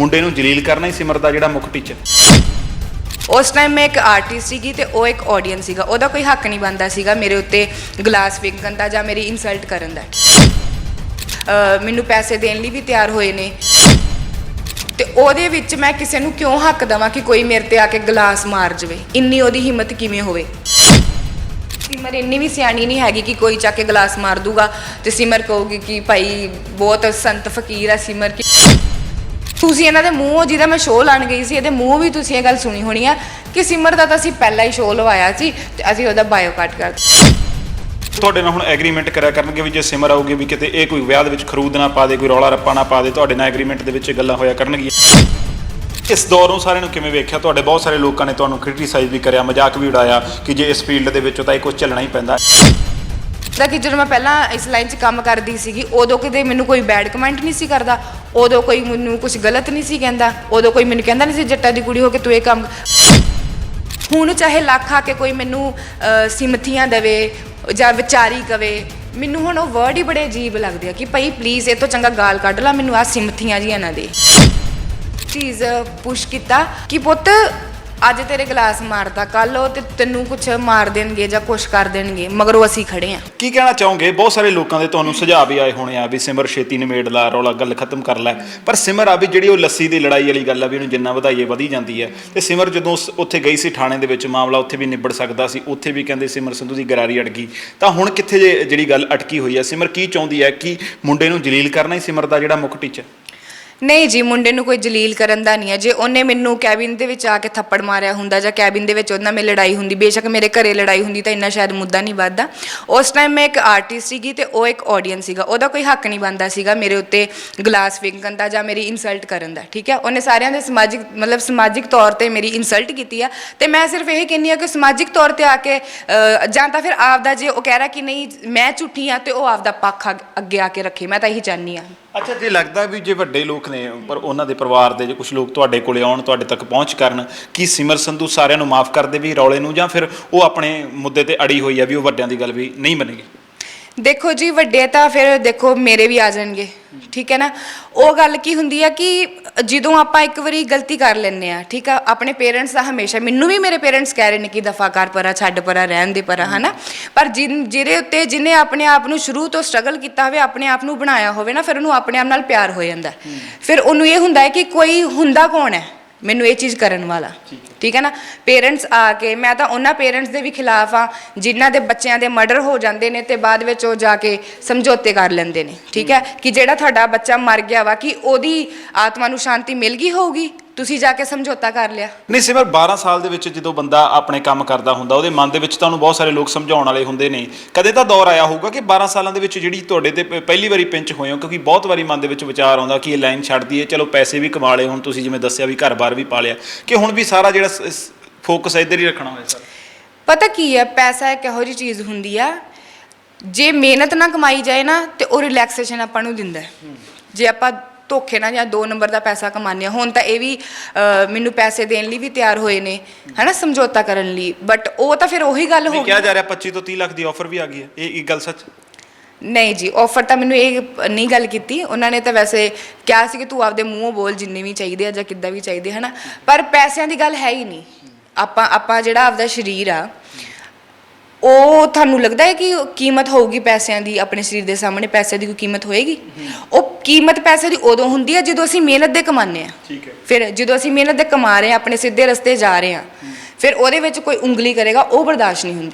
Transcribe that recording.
ਮੁੰਡੇ ਨੂੰ ਜਲੀਲ ਕਰਨਾ ਹੀ ਸਿਮਰ ਦਾ ਜਿਹੜਾ ਮੁੱਖ ਟੀਚਰ। ਉਸ ਟਾਈਮ ਮੈਂ ਇੱਕ ਆਰਟਿਸਟ ਸੀਗੀ ਤੇ ਉਹ ਇੱਕ ਆਡੀਅנס ਸੀਗਾ। ਉਹਦਾ ਕੋਈ ਹੱਕ ਨਹੀਂ ਬਣਦਾ ਸੀਗਾ ਮੇਰੇ ਉੱਤੇ ਗਲਾਸ ਵਿਕਣ ਦਾ ਜਾਂ ਮੇਰੀ ਇਨਸਲਟ ਕਰਨ ਦਾ। ਮੈਨੂੰ ਪੈਸੇ ਦੇਣ ਲਈ ਵੀ ਤਿਆਰ ਹੋਏ ਨੇ। ਤੇ ਉਹਦੇ ਵਿੱਚ ਮੈਂ ਕਿਸੇ ਨੂੰ ਕਿਉਂ ਹੱਕ ਦਵਾਂ ਕਿ ਕੋਈ ਮੇਰੇ ਤੇ ਆ ਕੇ ਗਲਾਸ ਮਾਰ ਜਵੇ? ਇੰਨੀ ਉਹਦੀ ਹਿੰਮਤ ਕਿਵੇਂ ਹੋਵੇ? ਸਿਮਰ ਇੰਨੀ ਵੀ ਸਿਆਣੀ ਨਹੀਂ ਹੈਗੀ ਕਿ ਕੋਈ ਚੱਕ ਕੇ ਗਲਾਸ ਮਾਰ ਦੂਗਾ ਤੇ ਸਿਮਰ ਕਹੂਗੀ ਕਿ ਭਾਈ ਬਹੁਤ ਸੰਤ ਫਕੀਰ ਆ ਸਿਮਰ ਕੀ ਤੁਸੀਂ ਇਹਨਾਂ ਦੇ ਮੂੰਹੋਂ ਜਿਹਦਾ ਮੈਂ ਸ਼ੋਅ ਲਾਣ ਗਈ ਸੀ, ਇਹਦੇ ਮੂੰਹ ਵੀ ਤੁਸੀਂ ਇਹ ਗੱਲ ਸੁਣੀ ਹੋਣੀ ਆ ਕਿ ਸਿਮਰ ਦਾ ਤਾਂ ਅਸੀਂ ਪਹਿਲਾਂ ਹੀ ਸ਼ੋਅ ਲਵਾਇਆ ਸੀ ਤੇ ਅਸੀਂ ਉਹਦਾ ਬਾਇਓ ਕੱਟ ਕਰ ਤੁਹਾਡੇ ਨਾਲ ਹੁਣ ਐਗਰੀਮੈਂਟ ਕਰਿਆ ਕਰਨਗੇ ਵੀ ਜੇ ਸਿਮਰ ਆਊਗੀ ਵੀ ਕਿਤੇ ਇਹ ਕੋਈ ਵਿਆਹ ਦੇ ਵਿੱਚ ਖਰੂਦ ਨਾ ਪਾ ਦੇ, ਕੋਈ ਰੌਲਾ ਰੱਪਾ ਨਾ ਪਾ ਦੇ, ਤੁਹਾਡੇ ਨਾਲ ਐਗਰੀਮੈਂਟ ਦੇ ਵਿੱਚ ਇਹ ਗੱਲਾਂ ਹੋਇਆ ਕਰਨਗੀਆਂ। ਇਸ ਦੌਰ ਨੂੰ ਸਾਰਿਆਂ ਨੂੰ ਕਿਵੇਂ ਵੇਖਿਆ? ਤੁਹਾਡੇ ਬਹੁਤ ਸਾਰੇ ਲੋਕਾਂ ਨੇ ਤੁਹਾਨੂੰ ਕ੍ਰਿਟੀਸਾਈਜ਼ ਵੀ ਕਰਿਆ, ਮਜ਼ਾਕ ਵੀ ਉਡਾਇਆ ਕਿ ਜੇ ਇਸ ਫੀਲਡ ਦੇ ਵਿੱਚ ਤਾਂ ਇਹ ਕੁਝ ਚੱਲਣਾ ਹੀ ਪੈਂਦਾ। ਤਾਂ ਕਿ ਜਦੋਂ ਮੈਂ ਪਹਿਲਾਂ ਇਸ ਲਾਈਨ 'ਚ ਕੰਮ ਕਰਦੀ ਸੀਗੀ ਉਦੋਂ ਕਿਤੇ ਮੈਨੂੰ ਕੋਈ ਬੈਡ ਕਮੈਂਟ ਨਹੀਂ ਸੀ ਕਰਦਾ ਉਦੋਂ ਕੋਈ ਮੈਨੂੰ ਕੁਝ ਗਲਤ ਨਹੀਂ ਸੀ ਕਹਿੰਦਾ ਉਦੋਂ ਕੋਈ ਮੈਨੂੰ ਕਹਿੰਦਾ ਨਹੀਂ ਸੀ ਜੱਟਾਂ ਦੀ ਕੁੜੀ ਹੋ ਕੇ ਤੂੰ ਇਹ ਕੰਮ ਹੁਣ ਚਾਹੇ ਲੱਖ ਆ ਕੇ ਕੋਈ ਮੈਨੂੰ ਅਹ, ਸਿਮਥੀਆਂ ਦੇਵੇ ਜਾਂ ਵਿਚਾਰੀ ਕਵੇ ਮੈਨੂੰ ਹੁਣ ਉਹ ਵਰਡ ਹੀ ਬੜੇ ਅਜੀਬ ਲੱਗਦੇ ਆ ਕਿ ਭਾਈ ਪਲੀਜ਼ ਇਹ ਤੋਂ ਚੰਗਾ ਗਾਲ ਕੱਢ ਲਾ ਮੈਨੂੰ ਆ ਸਿਮਥੀਆਂ ਜੀਆਂ ਇਹਨਾਂ ਦੇ। ਚੀਜ਼ ਪੁਸ਼ ਕੀਤਾ ਕਿ ਪੁੱਤ ਅੱਜ ਤੇਰੇ ਗਲਾਸ ਮਾਰਦਾ ਕੱਲ ਉਹ ਤੇ ਤੈਨੂੰ ਕੁਛ ਮਾਰ ਦੇਣਗੇ ਜਾਂ ਕੁਛ ਕਰ ਦੇਣਗੇ, ਮਗਰੋਂ ਅਸੀਂ ਖੜੇ ਆ। ਕੀ ਕਹਿਣਾ ਚਾਹੋਗੇ? ਬਹੁਤ ਸਾਰੇ ਲੋਕਾਂ ਦੇ ਤੁਹਾਨੂੰ ਸੁਝਾਅ ਵੀ ਆਏ ਹੋਣੇ ਆ ਵੀ ਸਿਮਰ ਛੇਤੀ ਨਿਮੇੜ ਲਾ, ਰੌਲਾ ਗੱਲ ਖਤਮ ਕਰ ਲੈ। ਪਰ ਸਿਮਰ ਆ ਵੀ ਜਿਹੜੀ ਉਹ ਲੱਸੀ ਦੀ ਲੜਾਈ ਵਾਲੀ ਗੱਲ ਆ ਵੀ ਉਹਨੂੰ ਜਿੰਨਾ ਵਧਾਈਏ ਵਧੀ ਜਾਂਦੀ ਹੈ ਤੇ ਸਿਮਰ ਜਦੋਂ ਉਸ- ਉੱਥੇ ਗਈ ਸੀ ਥਾਣੇ ਦੇ ਵਿੱਚ, ਮਾਮਲਾ ਉੱਥੇ ਵੀ ਨਿਬੜ ਸਕਦਾ ਸੀ। ਉੱਥੇ ਵੀ ਕਹਿੰਦੇ ਸਿਮਰ ਸੰਧੂ ਦੀ ਗਰਾਰੀ ਅੜ ਗਈ ਤਾਂ ਹੁਣ ਕਿੱਥੇ ਜੇ ਜਿਹੜੀ ਗੱਲ ਅਟਕੀ ਹੋਈ ਹੈ ਸਿਮਰ ਕੀ ਚਾਹੁੰਦੀ ਹੈ ਕਿ ਮੁੰਡੇ ਨੂੰ ਜਲੀਲ ਕਰਨਾ ਹੀ ਸਿਮਰ ਦਾ ਜਿਹੜਾ ਮੁੱਖ ਟੀਚਰ ਨਹੀਂ ਜੀ, ਮੁੰਡੇ ਨੂੰ ਕੋਈ ਜਲੀਲ ਕਰਨ ਦਾ ਨਹੀਂ ਹੈ। ਜੇ ਉਹਨੇ ਮੈਨੂੰ ਕੈਬਿਨ ਦੇ ਵਿੱਚ ਆ ਕੇ ਥੱਪੜ ਮਾਰਿਆ ਹੁੰਦਾ ਜਾਂ ਕੈਬਿਨ ਦੇ ਵਿੱਚ ਉਹਨਾਂ ਮੇਰੀ ਲੜਾਈ ਹੁੰਦੀ, ਬੇਸ਼ੱਕ ਮੇਰੇ ਘਰੇ ਲੜਾਈ ਹੁੰਦੀ ਤਾਂ ਇੰਨਾ ਸ਼ਾਇਦ ਮੁੱਦਾ ਨਹੀਂ ਵੱਧਦਾ। ਉਸ ਟਾਈਮ ਮੈਂ ਇੱਕ ਆਰਟਿਸਟ ਸੀਗੀ ਤੇ ਉਹ ਇੱਕ ਆਡੀਅנס ਸੀਗਾ। ਉਹਦਾ ਕੋਈ ਹੱਕ ਨਹੀਂ ਬਣਦਾ ਸੀਗਾ ਮੇਰੇ ਉੱਤੇ ਗਲਾਸ ਵਿਕਣ ਦਾ ਜਾਂ ਮੇਰੀ ਇਨਸਲਟ ਕਰਨ ਦਾ, ਠੀਕ ਹੈ? ਉਹਨੇ ਸਾਰਿਆਂ ਦੇ ਸਮਾਜਿਕ, ਮਤਲਬ ਸਮਾਜਿਕ ਤੌਰ ਤੇ ਮੇਰੀ ਇਨਸਲਟ ਕੀਤੀ ਆ। ਤੇ ਮੈਂ ਸਿਰਫ ਇਹ ਕਹਿੰਨੀ ਆ ਕਿ ਸਮਾਜਿਕ ਤੌਰ ਤੇ ਆ ਕੇ ਜਾਂ ਤਾਂ ਫਿਰ ਆਪਦਾ ਜੇ ਉਹ ਕਹਿ ਰਿਹਾ ਕਿ ਨਹੀਂ, ਮੈਂ ਝੂਠੀ ਆ ਤੇ ਉਹ ਆਪਦਾ ਪੱਖ ਅੱਗ- ਅੱਗੇ ਆ ਕੇ ਰੱਖੇ। ਮੈਂ ਤਾਂ ਇਹੀ ਚਾਹਨੀ ਆ ਅੱਛਾ, ਜੇ ਲੱਗਦਾ ਵੀ ਜੇ ਵੱਡੇ ਲੋਕ ਨੇ, ਪਰ ਉਹਨਾਂ ਦੇ ਪਰਿਵਾਰ ਦੇ ਜੇ ਕੁਝ ਲੋਕ ਤੁਹਾਡੇ ਕੋਲੇ ਆਉਣ, ਤੁਹਾਡੇ ਤੱਕ ਪਹੁੰਚ ਕਰਨ, ਕੀ ਸਿਮਰ ਸੰਧੂ ਸਾਰਿਆਂ ਨੂੰ ਮਾਫ ਕਰ ਦੇ ਵੀ ਰੌਲੇ ਨੂੰ, ਜਾਂ ਫਿਰ ਉਹ ਆਪਣੇ ਮੁੱਦੇ ਤੇ ਅੜੀ ਹੋਈ ਹੈ ਵੀ ਉਹ ਵੱਡਿਆਂ ਦੀ ਗੱਲ ਵੀ ਨਹੀਂ ਮੰਨੇਗੀ ਦੇਖੋ ਜੀ, ਵੱਡੇ ਤਾਂ ਫਿਰ ਦੇਖੋ ਮੇਰੇ ਵੀ ਆ ਜਾਣਗੇ। ਠੀਕ ਹੈ ਨਾ? ਉਹ ਗੱਲ ਕੀ ਹੁੰਦੀ ਆ ਕਿ ਜਦੋਂ ਆਪਾਂ ਇੱਕ ਵਾਰੀ ਗਲਤੀ ਕਰ ਲੈਂਦੇ ਆ ਠੀਕ ਆ? ਆਪਣੇ ਪੇਰੈਂਟਸ ਦਾ ਹਮੇਸ਼ਾ ਮੈਨੂੰ ਵੀ ਮੇਰੇ ਪੇਰੈਂਟਸ ਕਹਿ ਰਹੇ ਨੇ ਕਿ ਦਫਾ ਕਰ ਪਰਾ ਛੱਡ ਪਰਾ ਰਹਿਣ ਦੇ ਪਰਾ ਹਨਾ? ਪਰ ਜਿਨ ਜਿਹਦੇ ਉੱਤੇ ਜਿਹਨੇ ਆਪਣੇ ਆਪ ਨੂੰ ਸ਼ੁਰੂ ਤੋਂ ਸਟਰਗਲ ਕੀਤਾ ਹੋਵੇ ਆਪਣੇ ਆਪ ਨੂੰ ਬਣਾਇਆ ਹੋਵੇ ਨਾ ਫਿਰ ਉਹਨੂੰ ਆਪਣੇ ਆਪ ਨਾਲ ਪਿਆਰ ਹੋ ਜਾਂਦਾ। ਫਿਰ ਉਹਨੂੰ ਇਹ ਹੁੰਦਾ ਹੈ ਕਿ ਕੋਈ ਹੁੰਦਾ ਕੌਣ ਹੈ? ਮੈਨੂੰ ਇਹ ਚੀਜ਼ ਕਰਨ ਵਾਲਾ। ਠੀਕ ਹੈ ਨਾ? ਪੇਰੈਂਟਸ ਆ ਕੇ ਮੈਂ ਤਾਂ ਉਹਨਾਂ ਪੇਰੈਂਟਸ ਦੇ ਵੀ ਖਿਲਾਫ ਆ ਜਿਨ੍ਹਾਂ ਦੇ ਬੱਚਿਆਂ ਦੇ ਮਰਡਰ ਹੋ ਜਾਂਦੇ ਨੇ ਤੇ ਬਾਅਦ ਵਿੱਚ ਉਹ ਜਾ ਕੇ ਸਮਝੌਤੇ ਕਰ ਲੈਂਦੇ ਨੇ ਠੀਕ ਹੈ। ਕਿ ਜਿਹੜਾ ਤੁਹਾਡਾ ਬੱਚਾ ਮਰ ਗਿਆ ਵਾ ਕਿ ਉਹਦੀ ਆਤਮਾ ਨੂੰ ਸ਼ਾਂਤੀ ਮਿਲ ਗਈ ਹੋਊਗੀ? ਤੁਸੀਂ ਜਾ ਕੇ ਸਮਝੌਤਾ ਕਰ ਲਿਆ। ਨਹੀਂ ਸਿਮਰ 12 ਸਾਲ ਦੇ ਵਿੱਚ ਜਦੋਂ ਬੰਦਾ ਆਪਣੇ ਕੰਮ ਕਰਦਾ ਹੁੰਦਾ ਉਹਦੇ ਮਨ ਦੇ ਵਿੱਚ ਤੁਹਾਨੂੰ ਬਹੁਤ ਸਾਰੇ ਲੋਕ ਸਮਝਾਉਣ ਵਾਲੇ ਹੁੰਦੇ ਨੇ। ਕਦੇ ਤਾਂ ਦੌਰ ਆਇਆ ਹੋਊਗਾ ਕਿ 12 ਸਾਲਾਂ ਦੇ ਵਿੱਚ ਜਿਹੜੀ ਤੁਹਾਡੇ ਤੇ ਪ- ਪਹਿਲੀ ਵਾਰੀ ਪਿੰਚ ਹੋਏ ਹੋ ਕਿਉਂਕਿ ਬਹੁਤ ਵਾਰੀ ਮਨ ਦੇ ਵਿੱਚ ਵਿਚਾਰ ਆਉਂਦਾ ਕਿ ਇਹ ਲਾਈਨ ਛੱਡ ਦਈਏ ਚਲੋ ਪੈਸੇ ਵੀ ਕਮਾ ਲਏ ਹੁਣ ਤੁਸੀਂ ਜਿਵੇਂ ਦੱਸਿਆ ਵੀ ਘਰ-ਬਾਰ ਵੀ ਪਾ ਲਿਆ। ਕਿ ਹੁਣ ਵੀ ਸਾਰਾ ਜਿਹੜਾ ਫੋਕਸ ਇੱਧਰ ਹੀ ਰੱਖਣਾ ਹੋਇਆ ਸਰ। ਪਤਾ ਕੀ ਹੈ ਪੈਸਾ ਇੱਕ ਇਹੋ ਜਿਹੀ ਚੀਜ਼ ਹੁੰਦੀ ਆ ਜੇ ਮਿਹਨਤ ਨਾ ਕਮਾਈ ਜਾਏ ਨਾ ਤੇ ਉਹ ਰਿਲੈਕਸੇਸ਼ਨ ਆਪਾਂ ਨੂੰ ਦਿੰਦਾ ਹੈ। ਜੇ ਆਪਾਂ ਧੋਖੇ ਨਾਲ ਜਾਂ 2 ਨੰਬਰ ਦਾ ਪੈਸਾ ਕਮਾਉਂਦੇ ਹਾਂ। ਹੁਣ ਤਾਂ ਇਹ ਵੀ ਮੈਨੂੰ ਪੈਸੇ ਦੇਣ ਲਈ ਵੀ ਤਿਆਰ ਹੋਏ ਨੇ ਹਨਾ ਸਮਝੌਤਾ ਕਰਨ ਲਈ। ਬਟ ਉਹ ਤਾਂ ਫਿਰ ਉਹੀ ਗੱਲ ਹੋ ਗਈ। ਕਿਹਾ ਜਾ ਰਿਹਾ 25 ਤੋਂ 30 ਲੱਖ ਦੀ ਆਫਰ ਵੀ ਆ ਗਈ ਹੈ। ਇਹ ਇਹ ਗੱਲ ਸੱਚ? ਨਹੀਂ ਜੀ ਆਫਰ ਤਾਂ ਮੈਨੂੰ ਇਹ ਨਹੀਂ ਗੱਲ ਕੀਤੀ। ਉਹਨਾਂ ਨੇ ਤਾਂ ਵੈਸੇ ਕਿਹਾ ਸੀ ਕਿ ਤੂੰ ਆਪਦੇ ਮੂੰਹੋਂ ਬੋਲ ਜਿੰਨੇ ਵੀ ਚਾਹੀਦੇ ਆ ਜਾਂ ਕਿੱਦਾਂ ਵੀ ਚਾਹੀਦੇ ਹਨਾ। ਪਰ ਪੈਸਿਆਂ ਦੀ ਗੱਲ ਹੈ ਹੀ ਨਹੀਂ। ਆਪਾਂ ਆਪਾਂ ਜਿਹੜਾ ਆਪਦਾ ਸਰੀਰ ਆ ਉਹ ਤੁਹਾਨੂੰ ਲੱਗਦਾ ਹੈ ਕਿ ਕੀਮਤ ਹੋਊਗੀ ਪੈਸਿਆਂ ਦੀ ਆਪਣੇ ਸਰੀਰ ਦੇ ਸਾਹਮਣੇ ਪੈਸੇ ਦੀ ਕੋਈ ਕੀਮਤ ਹੋਏਗੀ? ਉਹ ਕੀਮਤ ਪੈਸੇ ਦੀ ਉਦੋਂ ਹੁੰਦੀ ਹੈ ਜਦੋਂ ਅਸੀਂ ਮਿਹਨਤ ਦੇ ਕਮਾਉਂਦੇ ਆ ਠੀਕ ਹੈ। ਫਿਰ ਜਦੋਂ ਅਸੀਂ ਮਿਹਨਤ ਦੇ ਕਮਾ ਰਹੇ ਆ ਆਪਣੇ ਸਿੱਧੇ ਰਸਤੇ ਜਾ ਰਹੇ ਆ ਫਿਰ ਉਹਦੇ ਵਿੱਚ ਕੋਈ ਉਂਗਲੀ ਕਰੇਗਾ ਉਹ ਬਰਦਾਸ਼ਤ ਨਹੀਂ ਹੁੰਦੀ।